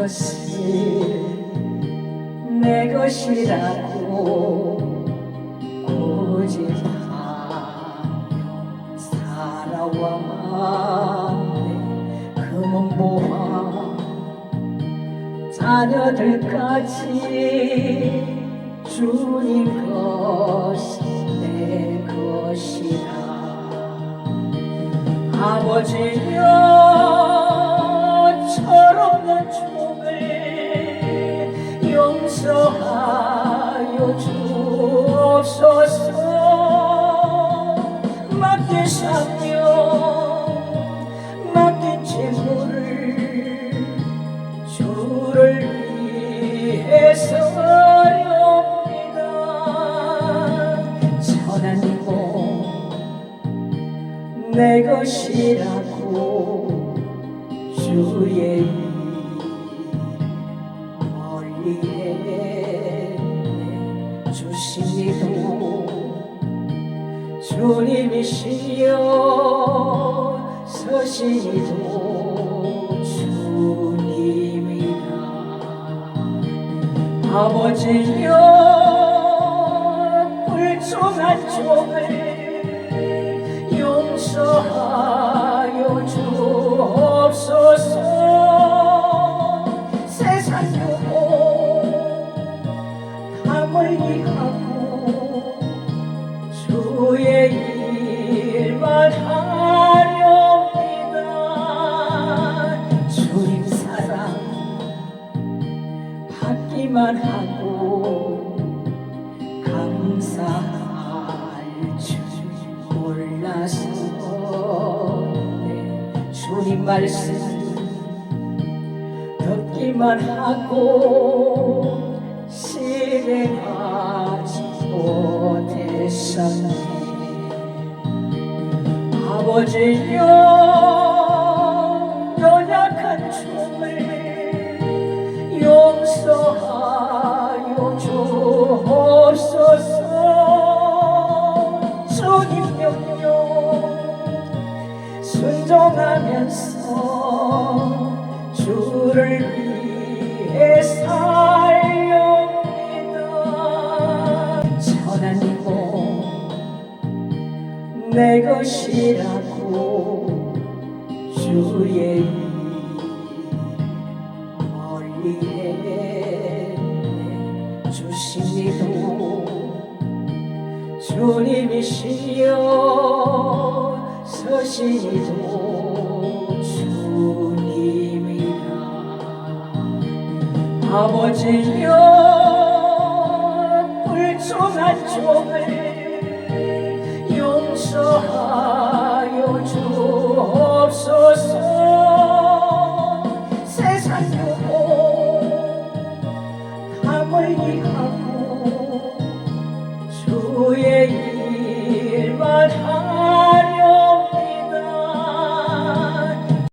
것이 내 것이라고 고집하며 살아왔네 금은 보아 자녀들까지 주님 것이 내 것이라. 아버지 주옵소서 맡긴 사명 맡긴 책무를 주를 위해서렵니다. 천하님 내 것이라고 주의 일 멀리에 주님이시여 서시니도 주님이다 아버지여 불충한 종을 용서하여 주옵소서. 세상 유혹 다 멀리하고 하고 감사할 줄 몰라서 네, 주님 말씀 듣기만 하고 실행하지 못했었네. 아버지여 주옵소서 주님 명령 순종하면서 주를 위해 살렵니다. 천하님 내 것이라고 주의 주님도 주님이시여 서신이도 주님이라. 아버지여 불쌍한 종을 용서하여 주옵소서. 세상 유혹